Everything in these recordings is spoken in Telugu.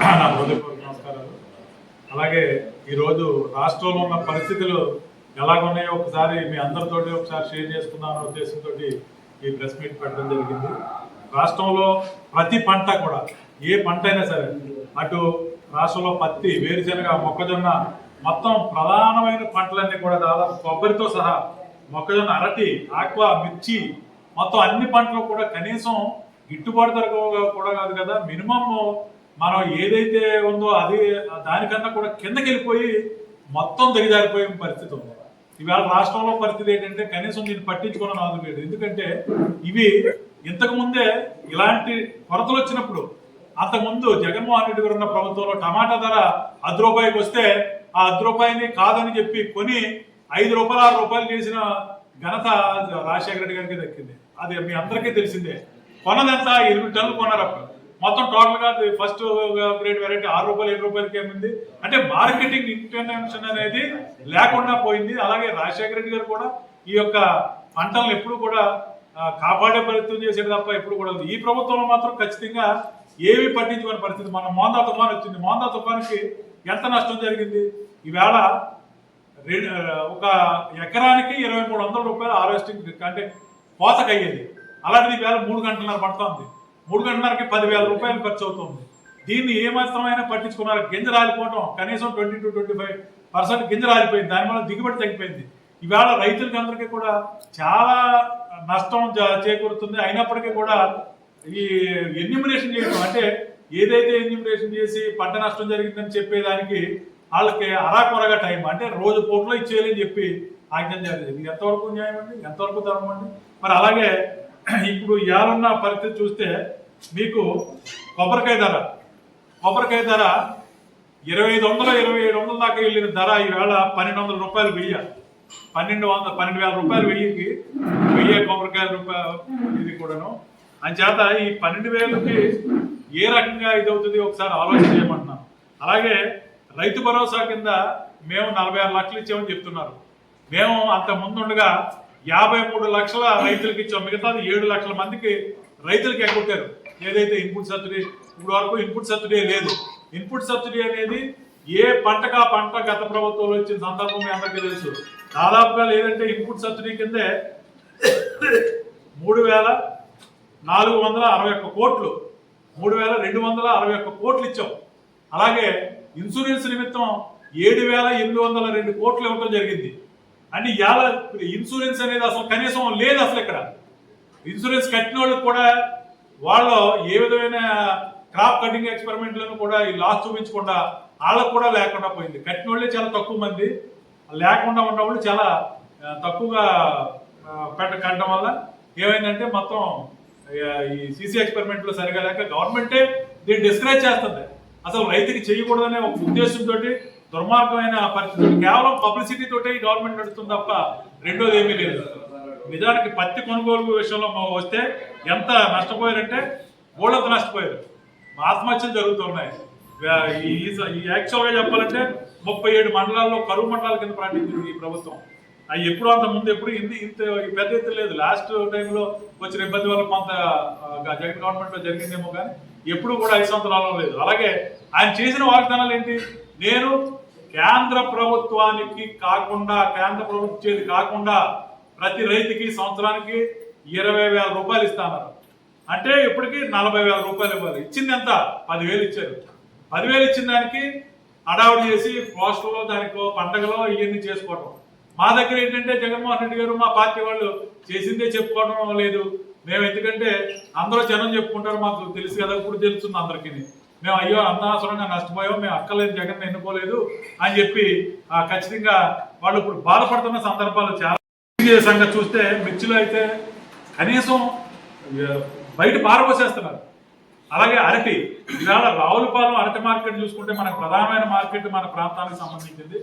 నా హృదయపూర్వక నమస్కారాలు. అలాగే ఈరోజు రాష్ట్రంలో ఉన్న పరిస్థితులు ఎలాగున్నాయో ఒకసారి మీ అందరితోటి ఒకసారి షేర్ చేసుకుందామనే ఉద్దేశంతో ఈ ప్రెస్ మీట్ పెట్టడం జరిగింది. రాష్ట్రంలో ప్రతి పంట కూడా ఏ పంట అయినా సరే అటు రాష్ట్రంలో పత్తి వేరుశనగ మొక్కజొన్న మొత్తం ప్రధానమైన పంటలన్నీ కూడా దాదాపు కొబ్బరితో సహా మొక్కజొన్న అరటి ఆక్వా మిర్చి మొత్తం అన్ని పంటలు కూడా కనీసం గిట్టుబాటు ధర కూడా కాదు కదా మినిమం మనం ఏదైతే ఉందో అది దానికన్నా కూడా కిందకి వెళ్ళిపోయి మొత్తం దిగజారిపోయే పరిస్థితి ఉంది. ఇవాళ రాష్ట్రంలో పరిస్థితి ఏంటంటే కనీసం దీన్ని పట్టించుకోవడం నాదు లేదు. ఎందుకంటే ఇవి ఇంతకు ముందే ఇలాంటి కొరతలు వచ్చినప్పుడు అంతకుముందు జగన్మోహన్ రెడ్డి గారు ఉన్న ప్రభుత్వంలో టమాటా ధర అర్ధ రూపాయికి వస్తే ఆ అర్ధ రూపాయిని కాదని చెప్పి కొని ఐదు రూపాయలు ఆరు రూపాయలు చేసిన ఘనత రాజశేఖర రెడ్డి గారికి దక్కింది. అది మీ అందరికీ తెలిసిందే. కొనదంతా? ఎనిమిది టన్నులు కొన్నారు అప్పుడు. మొత్తం టోటల్గా ఫస్ట్ గ్రేడ్ వెరైటీ ఆరు రూపాయలు ఏడు రూపాయలకి ఏమింది? అంటే మార్కెటింగ్ ఇంటర్వెన్షన్ అనేది లేకుండా పోయింది. అలాగే రాజశేఖర రెడ్డి గారు కూడా ఈ యొక్క పంటలను ఎప్పుడు కూడా కాపాడే ప్రయత్నం చేసేది తప్ప ఎప్పుడు కూడా ఈ ప్రభుత్వంలో మాత్రం ఖచ్చితంగా ఏవి పట్టించుకునే పరిస్థితి. మన మోందా తుఫాన్ వచ్చింది. మోందా తుఫాన్కి ఎంత నష్టం జరిగింది? ఈవేళ ఒక ఎకరానికి ఇరవై మూడు వందల రూపాయలు హార్వెస్టింగ్ అంటే కోతకయ్యేది అలాంటిది ఈవేళ మూడు గంటలన్నర పడుతుంది. మూడు గంటన్నరకి పదివేల రూపాయలు ఖర్చు అవుతుంది దీన్ని ఏమాత్రమైనా పట్టించుకున్నారు? గింజ రాలిపోవడం కనీసం twenty two twenty five percent గింజ రాలిపోయింది. దానివల్ల దిగుబడి తగ్గిపోయింది. ఇవాళ రైతులకి అందరికీ కూడా చాలా నష్టం చేకూరుతుంది. అయినప్పటికీ కూడా ఈ ఎన్యూమినేషన్ చేయడం అంటే ఏదైతే ఎన్యూమినేషన్ చేసి పంట నష్టం జరిగిందని చెప్పేదానికి వాళ్ళకి అరాకొరగా టైం అంటే రోజు పూటలో ఇచ్చేయాలని చెప్పి ఆజ్ఞం జారీ ఇది ఎంతవరకు న్యాయం అండి? ఎంతవరకు ధర్మం అండి? మరి అలాగే ఇప్పుడు ఎవరున్న పరిస్థితి చూస్తే మీకు కొబ్బరికాయ ధర. కొబ్బరికాయ ధర ఇరవై ఐదు వందల ఇరవై ఏడు వందల దాకా వెళ్ళిన ధర ఈవేళ పన్నెండు వందల రూపాయలు వెయ్యి. పన్నెండు వందల పన్నెండు వేల రూపాయలు వెయ్యికి వెయ్యి కొబ్బరికాయ రూపాయలు ఇది కూడాను. అంచేత ఈ పన్నెండు వేలకి ఏ రకంగా ఇది అవుతుంది ఒకసారి ఆలోచన చేయమంటున్నాను. అలాగే రైతు భరోసా కింద మేము నలభై ఆరు లక్షలు ఇచ్చామని చెప్తున్నారు. మేము అంత ముందుండగా యాభై మూడు లక్షల రైతులకు ఇచ్చాం. మిగతాది ఏడు లక్షల మందికి రైతులకు ఎగ్గొట్టారు. ఏదైతే ఇన్పుట్ సబ్సిడీ ఇప్పుడు వరకు ఇన్పుట్ సబ్సిడీ లేదు. ఇన్పుట్ సబ్సిడీ అనేది ఏ పంటగా పంట గత ప్రభుత్వంలో ఇచ్చిన సందర్భం మీ అందరికీ తెలుసు. దాదాపుగా లేదంటే ఇన్పుట్ సబ్సిడీ కిందే మూడు వేల నాలుగు వందల అరవై ఒక్క కోట్లు మూడు వేల రెండు వందల అరవై ఒక్క కోట్లు ఇచ్చాం. అలాగే ఇన్సూరెన్స్ నిమిత్తం ఏడు వేల ఎనిమిది వందల రెండు కోట్లు ఇవ్వడం జరిగింది. అంటే ఇవాళ ఇన్సూరెన్స్ అనేది అసలు కనీసం లేదు అసలు ఇక్కడ. ఇన్సూరెన్స్ కట్టిన వాళ్ళకి కూడా వాళ్ళు ఏ విధమైన క్రాప్ కటింగ్ ఎక్స్పెరిమెంట్లను కూడా ఈ లాస్ చూపించకుండా వాళ్ళకు కూడా లేకుండా పోయింది. కట్టిన వాళ్ళే చాలా తక్కువ మంది. లేకుండా ఉన్న వాళ్ళు చాలా తక్కువగా పెట్ట కట్టడం వల్ల ఏమైందంటే మొత్తం ఈ సీసీ ఎక్స్పెరిమెంట్లు సరిగా లేక గవర్నమెంటే దీన్ని డిస్కరేజ్ చేస్తుంది. అసలు రైతుకి చేయకూడదనే ఒక ఉద్దేశంతో దుర్మార్గమైన పరిస్థితి కేవలం పబ్లిసిటీ తోటే ఈ గవర్నమెంట్ నడుస్తుంది తప్ప రెండోది ఏమీ లేదు. నిజానికి పత్తి కొనుగోలు విషయంలో వస్తే ఎంత నష్టపోయారంటే ఊళ్ళంత నష్టపోయారు. ఆత్మహత్యలు జరుగుతున్నాయి. ఈ యాక్చువల్గా చెప్పాలంటే ముప్పై ఏడు మండలాల్లో కరువు మండలాల కింద ప్రకటించింది ఈ ప్రభుత్వం. అవి ఎప్పుడు అంత ముందు ఎప్పుడు ఇంత ఇంత పెద్ద ఎత్తు లేదు. లాస్ట్ టైంలో వచ్చిన ఇబ్బంది వల్ల కొంత జగన్ గవర్నమెంట్లో జరిగిందేమో కానీ ఎప్పుడు కూడా ఐదు సంవత్సరాలు లేదు అలాగే ఆయన చేసిన వాగ్దానాలు ఏంటి? నేను కేంద్ర ప్రభుత్వానికి కాకుండా కేంద్ర ప్రభుత్వం కాకుండా ప్రతి రైతుకి సంవత్సరానికి ఇరవై వేల రూపాయలు ఇస్తామన్నారు. అంటే ఇప్పటికీ నలభై వేల రూపాయలు ఇవ్వాలి. ఇచ్చింది ఎంత? పదివేలు ఇచ్చారు. పదివేలు ఇచ్చిన దానికి అడావుడు చేసి పోస్టర్లో దానికో పండగలో ఇవన్నీ చేసుకోవటం. మా దగ్గర ఏంటంటే జగన్మోహన్ రెడ్డి గారు మా పార్టీ వాళ్ళు చేసిందే చెప్పుకోవడం లేదు. మేము ఎందుకంటే అందరూ జనం చెప్పుకుంటారు మాకు తెలుసు కదా ఇప్పుడు తెలుస్తుంది అందరికీ. మేము అయ్యో అనవసరంగా నష్టపోయాం మేము అక్కలేదు జగన్ ఎన్నుకోలేదు అని చెప్పి ఆ, ఖచ్చితంగా వాళ్ళు ఇప్పుడు బాధపడుతున్న సందర్భాలు చాలా. సంగతి చూస్తే మిర్చిలో అయితే కనీసం బయట పారపోసేస్తున్నారు అలాగే అరటి ఇవాళ రావులపాలెం అరటి మార్కెట్ చూసుకుంటే మన ప్రధానమైన మార్కెట్ మన ప్రాంతానికి సంబంధించింది.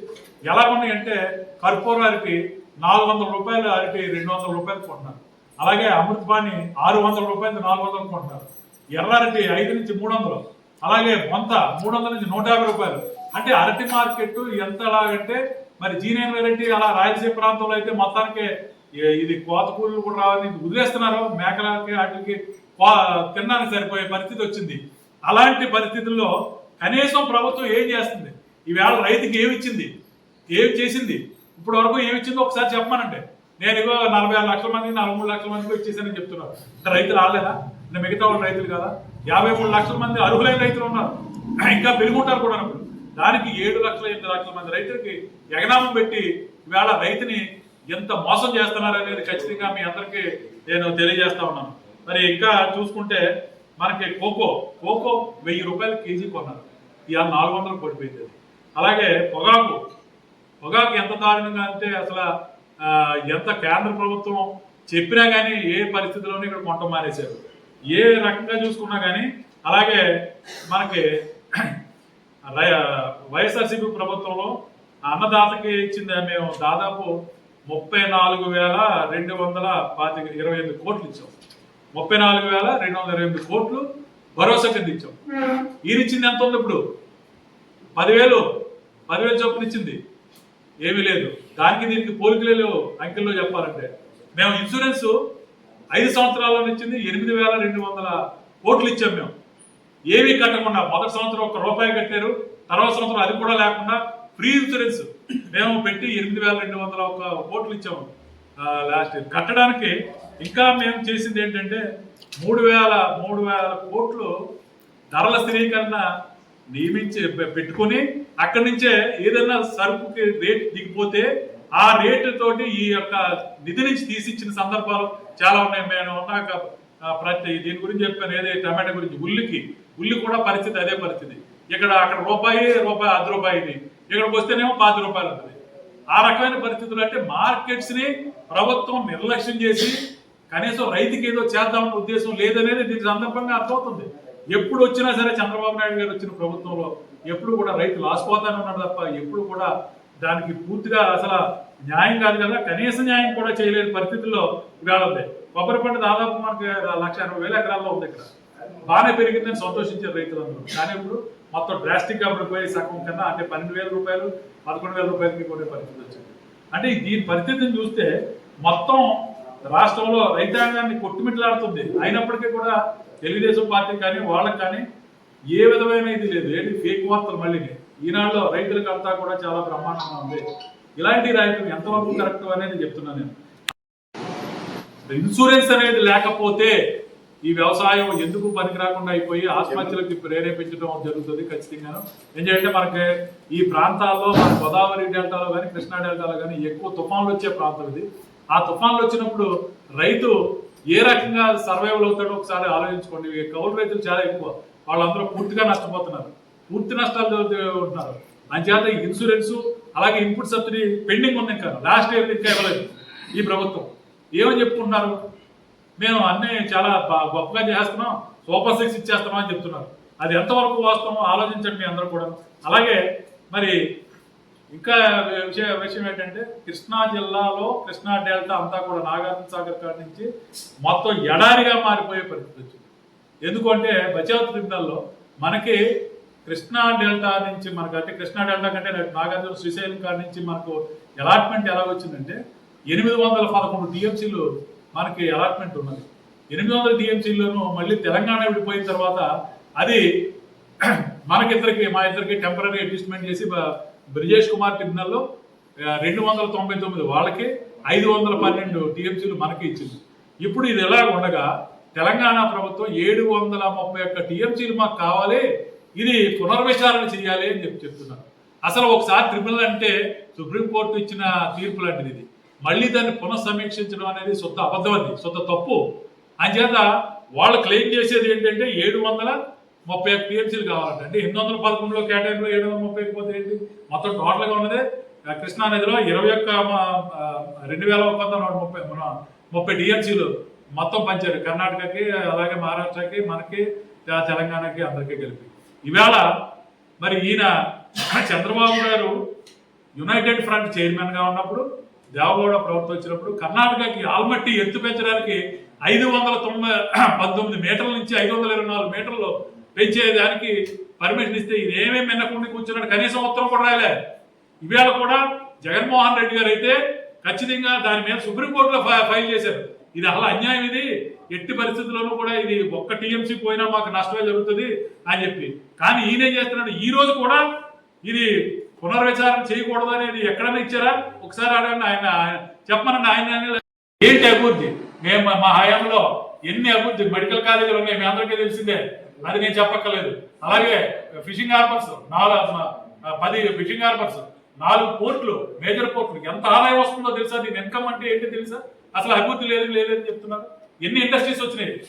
ఎలా ఉన్నాయంటే కర్పూర అరటి నాలుగు వందల రూపాయలు అరటి రెండు వందల రూపాయలు కొంటున్నారు. అలాగే అమృతపాణి ఆరు వందల రూపాయలు నాలుగు వందలు కొంటున్నారు. ఎర్ర అరటి ఐదు నుంచి మూడు వందలు అలాగే బొంత మూడు వందల నుంచి నూట యాభై రూపాయలు. అంటే అరటి మార్కెట్ ఎంత ఎలాగంటే మరి జీనైన్ వెరైటీ అలా రాయలసీమ ప్రాంతంలో అయితే మొత్తానికి ఇది కోత కూలీలు కూడా రావాలి వదిలేస్తున్నారు. మేకలకి వాటికి కో- తినడానికి సరిపోయే పరిస్థితి వచ్చింది. అలాంటి పరిస్థితుల్లో కనీసం ప్రభుత్వం ఏం చేస్తుంది? ఈవేళ రైతుకి ఏమి ఇచ్చింది? ఏమి చేసింది? ఇప్పుడు వరకు ఏమి ఇచ్చిందో ఒకసారి చెప్పమానంటే నేను ఇగో నలభై ఆరు లక్షల మంది నలభై మూడు లక్షల మందికి ఇచ్చేసానని చెప్తున్నారు. అంటే రైతులు రాలేదా? అంటే మిగతా వాళ్ళు రైతులు కదా? యాభై మూడు లక్షల మంది అర్హులైన రైతులు ఉన్నారు. ఇంకా పెరుగుంటారు కూడా అప్పుడు దానికి ఏడు లక్షల ఎనిమిది లక్షల మంది రైతులకి ఎగనామం పెట్టి ఇవాళ రైతుని ఎంత మోసం చేస్తున్నారు అనేది ఖచ్చితంగా మీ అందరికీ నేను తెలియజేస్తా ఉన్నాను. మరి ఇంకా చూసుకుంటే మనకి కోకో కోకో వెయ్యి రూపాయలు కేజీ కొన్నారు. ఇవాళ నాలుగు వందలు పడిపోయింది అది. అలాగే పొగాకు పొగాకు ఎంత దారుణంగా అంటే అసలు ఎంత కేంద్ర ప్రభుత్వం చెప్పినా కానీ ఏ పరిస్థితిలోనూ ఇక్కడ కొంట మానేశారు. ఏ రకంగా చూసుకున్నా కానీ అలాగే మనకి వైఎస్ఆర్సీపీ ప్రభుత్వంలో అన్నదాతకి ఇచ్చింది మేము దాదాపు ముప్పై నాలుగు వేల రెండు వందల పాతిక ఇరవై ఎనిమిది కోట్లు ఇచ్చాం. ముప్పై నాలుగు వేల రెండు వందల ఇరవై ఎనిమిది కోట్లు భరోసా కింద ఇచ్చాం. ఈయన ఇచ్చింది ఎంత ఉంది ఇప్పుడు? పదివేలు. పదివేలు చొప్పున ఇచ్చింది. ఏమీ లేదు. దానికి దీనికి పోలికలే లేవు. అంకెల్లో చెప్పాలంటే. మేము ఇన్సూరెన్స్ ఐదు సంవత్సరాల్లో ఇచ్చింది. ఎనిమిది వేల రెండు వందల కోట్లు ఇచ్చాం మేము. ఏమీ కట్టకుండా మొదటి సంవత్సరం ఒక రూపాయి కట్టారు. తర్వాత సంవత్సరం అది కూడా లేకుండా ఫ్రీ ఇన్సూరెన్స్ మేము పెట్టి ఎనిమిది వేల రెండు వందల ఒక కోట్లు ఇచ్చాము లాస్ట్ ఇయర్ కట్టడానికి ఇంకా మేము చేసింది ఏంటంటే మూడు వేల మూడు వేల కోట్లు ధరల స్థిరీకరణ నియమించి పెట్టుకొని అక్కడి నుంచే ఏదైనా సరుకుకి రేట్ దిగిపోతే ఆ రేటు తోటి ఈ యొక్క నిధి నుంచి తీసిచ్చిన సందర్భాలు చాలా ఉన్నాయి. మేము ఉన్నాక ప్రతి దీని గురించి చెప్పాను. ఏదే టమాటా గురించి? ఉల్లికి ఉల్లి కూడా పరిస్థితి అదే పరిస్థితి. ఇక్కడ అక్కడ రూపాయి రూపాయి అర్ధ రూపాయిది ఇక్కడికి వస్తేనేమో పాతి రూపాయలు ఉంటుంది ఆ రకమైన పరిస్థితులు అంటే మార్కెట్స్ని ప్రభుత్వం నిర్లక్ష్యం చేసి కనీసం రైతుకి ఏదో చేద్దామన్న ఉద్దేశం లేదనేది దీని సందర్భంగా అర్థమవుతుంది. ఎప్పుడు వచ్చినా సరే చంద్రబాబు నాయుడు గారు వచ్చిన ప్రభుత్వంలో ఎప్పుడు కూడా రైతు లాసిపోతానే ఉన్నాడు తప్ప ఎప్పుడు కూడా దానికి పూర్తిగా అసలు న్యాయం కాదు కదా కనీస న్యాయం కూడా చేయలేని పరిస్థితుల్లో ఇవాళ ఉంది. కొబ్బరి పంట దాదాపు మనకి లక్ష ఎనభై వేల ఎకరాల్లో ఉంది ఇక్కడ. బాగానే పెరిగిందని సంతోషించారు రైతులందరూ. కానీ ఇప్పుడు మొత్తం డ్రాస్టిక్గా పడిపోయి సగం కన్నా అంటే పన్నెండు వేల రూపాయలు పదకొండు వేల రూపాయలకి కొనే పరిస్థితి వచ్చింది. అంటే దీని పరిస్థితిని చూస్తే మొత్తం రాష్ట్రంలో రైతాంగాన్ని కొట్టుమిట్లాడుతుంది. అయినప్పటికీ కూడా తెలుగుదేశం పార్టీ కానీ వాళ్ళకి కానీ ఏ విధమైన ఇది లేదు. ఏంటి? ఫేక్ వార్తలు మళ్ళీ. ఈనాడులో రైతులకు అంతా కూడా చాలా బ్రహ్మాండంగా ఉంది. ఇలాంటి రాయటం ఎంతవరకు కరెక్ట్ అనేది చెప్తున్నాను నేను. ఇన్సూరెన్స్ అనేది లేకపోతే ఈ వ్యవసాయం ఎందుకు పనికి రాకుండా అయిపోయి ఆత్మహత్యలకు ప్రేరేపించడం జరుగుతుంది ఖచ్చితంగా ఏంటంటే మనకి ఈ ప్రాంతాల్లో మన గోదావరి డెల్టాలో కానీ కృష్ణా డెల్టాలో కానీ ఎక్కువ తుఫాన్లు వచ్చే ప్రాంతం ఇది. ఆ తుఫాన్లు వచ్చినప్పుడు రైతు ఏ రకంగా సర్వైవల్ అవుతాడో ఒకసారి ఆలోచించుకోండి. కౌలు రైతులు చాలా ఎక్కువ. వాళ్ళందరూ పూర్తిగా నష్టపోతున్నారు. పూర్తి నష్టాలు ఉంటున్నారు. అంచేత ఈ ఇన్సూరెన్స్ అలాగే ఇన్పుట్ సబ్సిడీ పెండింగ్ ఉంది ఇంకా. లాస్ట్ ఇయర్ ఇంకా ఇవ్వలేదు ఈ ప్రభుత్వం. ఏమని చెప్పుకుంటున్నారు? మేము అన్ని చాలా గొప్పగా చేస్తున్నాం సూపర్ సిక్స్ ఇచ్చేస్తున్నాం అని చెప్తున్నారు. అది ఎంతవరకు వాస్తవం ఆలోచించండి మీ అందరూ కూడా అలాగే మరి ఇంకా విషయ విషయం ఏంటంటే కృష్ణా జిల్లాలో కృష్ణా డెల్టా అంతా కూడా నాగార్జున సాగర్ కాడ నుంచి మొత్తం ఎడారిగా మారిపోయే పరిస్థితి వచ్చింది. ఎందుకంటే బచావ్ ట్రిబ్యునల్లో మనకి కృష్ణా డెల్టా నుంచి మనకు అంటే కృష్ణా డెల్టా కంటే నాగార్జున శ్రీశైలం కాడ నుంచి మనకు అలాట్మెంట్ ఎలా వచ్చిందంటే ఎనిమిది వందల పదకొండు టీఎంసీలు మనకి అలాట్మెంట్ ఉన్నది. ఎనిమిది వందల టీఎంసీలను మళ్ళీ తెలంగాణ విడిపోయిన తర్వాత అది మనకిద్దరికి మా ఇద్దరికి టెంపరీ అడ్జస్ట్మెంట్ చేసి బ్రిజేష్ కుమార్ ట్రిబ్యునల్లో రెండు వందల తొంభై తొమ్మిది వాళ్ళకి ఐదు వందల పన్నెండు టీఎంసీలు మనకి ఇచ్చింది. ఇప్పుడు ఇది ఎలా ఉండగా తెలంగాణ ప్రభుత్వం ఏడు వందల ముప్పై ఒక్క టీఎంసీలు మాకు కావాలి ఇది పునర్విచారణ చేయాలి అని చెప్పి చెప్తున్నారు. అసలు ఒకసారి ట్రిబ్యునల్ అంటే సుప్రీంకోర్టు ఇచ్చిన తీర్పు లాంటిది ఇది. మళ్ళీ దాన్ని పునఃసమీక్షించడం అనేది సొంత అబద్ధం అది సొంత తప్పు. అంచేత వాళ్ళు క్లెయిమ్ చేసేది ఏంటంటే ఏడు వందల ముప్పై ఒక్క టీఎంసీలు కావాలంటే అంటే ఎనిమిది వందల పదకొండులో కేటాయింపులో ఏడు వందల ముప్పై పోతే ఏంటి? మొత్తం టోటల్గా ఉన్నదే కృష్ణానదిలో కృష్ణా నదిలో ఇరవై ఒక్క రెండు వేల ఒక వందల ముప్పై మన ముప్పై టీఎంసీలు మొత్తం పంచారు. కర్ణాటకకి అలాగే మహారాష్ట్రకి మనకి తెలంగాణకి అందరికీ కలిపి. ఈవేళ మరి ఈయన చంద్రబాబు గారు యునైటెడ్ ఫ్రంట్ చైర్మన్గా ఉన్నప్పుడు దేవగౌడ ప్రభుత్వం వచ్చినప్పుడు కర్ణాటకకి ఆల్మట్టి ఎత్తు పెంచడానికి ఐదు వందల తొంభై పంతొమ్మిది మీటర్ల నుంచి ఐదు వందల ఇరవై నాలుగు మీటర్లు పెంచేదానికి పర్మిషన్ ఇస్తే ఇది ఏమేమి వినకుండా కూర్చున్నాడు. కనీసం ఉత్తరం కూడా రాలే ఇవాళ కూడా జగన్మోహన్ రెడ్డి గారు అయితే ఖచ్చితంగా దాని మీద సుప్రీంకోర్టులో ఫై- ఫైల్ చేశారు. ఇది అసలు అన్యాయం ఇది. ఎట్టి పరిస్థితుల్లోనూ కూడా ఇది ఒక్క టీఎంసీ పోయినా మాకు నష్టమే జరుగుతుంది అని చెప్పి. కానీ ఈయన చేస్తున్నాడు? ఈ రోజు కూడా ఇది పునర్విచారణ చేయకూడదు అనేది ఎక్కడైనా ఇచ్చారా? ఒకసారి అడగండి ఆయన ఆయన- చెప్పమనండి ఆయన ఏంటి అభివృద్ధి? మేము మా- హయాంలో ఎన్ని అభివృద్ధి మెడికల్ కాలేజీలు ఉన్నాయి మీ అందరికీ తెలిసిందే. అది నేను చెప్పక్కర్లేదు. అలాగే ఫిషింగ్ హార్బర్స్ నాలుగు పది ఫిషింగ్ హార్బర్స్ నాలుగు పోర్టులు మేజర్ పోర్టులు ఎంత ఆదాయం వస్తుందో తెలుసా? దీని ఇన్కమ్ అంటే ఏంటి తెలుసా? అసలు అభివృద్ధి లేదు లేదని చెప్తున్నారు. ఎన్ని ఇండస్ట్రీస్ వచ్చినాయి?